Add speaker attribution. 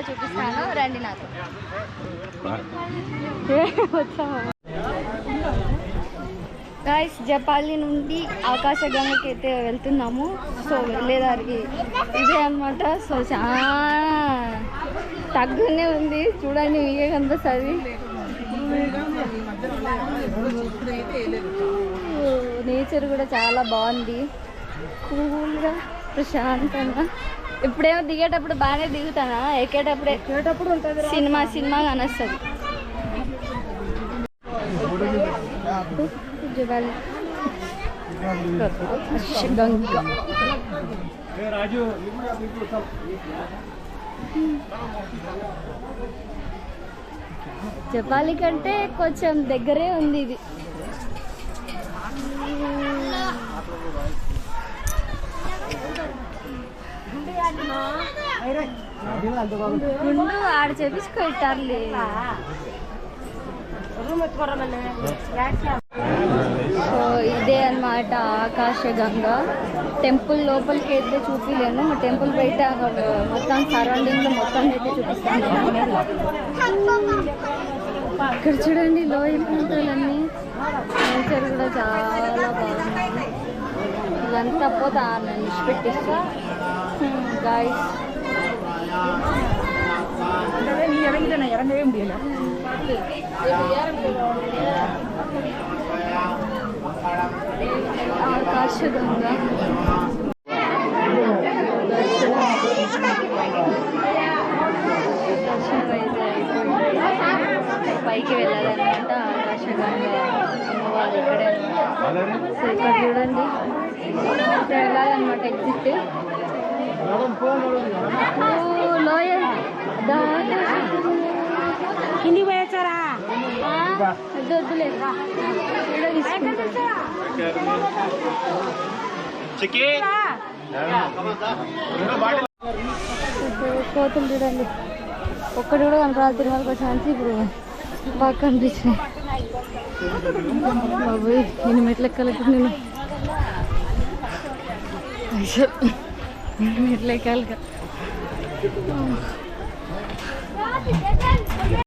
Speaker 1: చూపిస్తాను. రండి నాతో. గాయస్ జపాలి నుండి ఆకాశగంగకి అయితే వెళ్తున్నాము. సో వెళ్ళేదానికి ఇదే అన్నమాట. సో చాలా తగ్గునే ఉంది. చూడండి మీకే కనిపిస్తుంది నేచర్ కూడా చాలా బాగుంది. కూల్గా ప్రశాంతంగా. ఇప్పుడేమో దిగేటప్పుడు బాగానే దిగుతానా? ఎక్కేటప్పుడు సినిమా సినిమా కానొస్తుంది. జపాలి కంటే కొంచెం దగ్గరే ఉంది ఇది. గుండు ఆడ చేపించుకో ఇట్టారులే సో ఇదే అన్నమాట ఆకాశగంగ. టెంపుల్ లోపలికి అయితే చూపిలేను. మా టెంపుల్ బయట మొత్తం సరౌండింగ్లో మొత్తం అయితే చూపిస్తాను. ఇక్కడ చూడండి లోయ ప్రాంతాలన్నీ నేచర్ కూడా చాలా బాగుంది ఇదంతా పోతా నన్ను ఇష్టపెట్టేసి గాయస్ ఆకాశగంగా దర్శనం అయితే అయిపోయింది. పైకి వెళ్ళాలన్నమాట ఆకాశగంగా అమ్మవారు ఇక్కడే సో ఇక్కడ చూడండి ఇక్కడ వెళ్ళాలన్నమాట ఎగ్జిట్ ఓ, లోయ దాకా వద్దు ఇక్కడ ఇప్పుడు కోతులు చూడండి ఒక్కటి కూడా కనపడాలి తిరుమలకి వచ్చాను ఇప్పుడు బాగా కనిపించినాయి. బాబోయ్ నేను మెట్లు ఎక్కాలి నేను? నేను మెట్లు ఎక్కాలి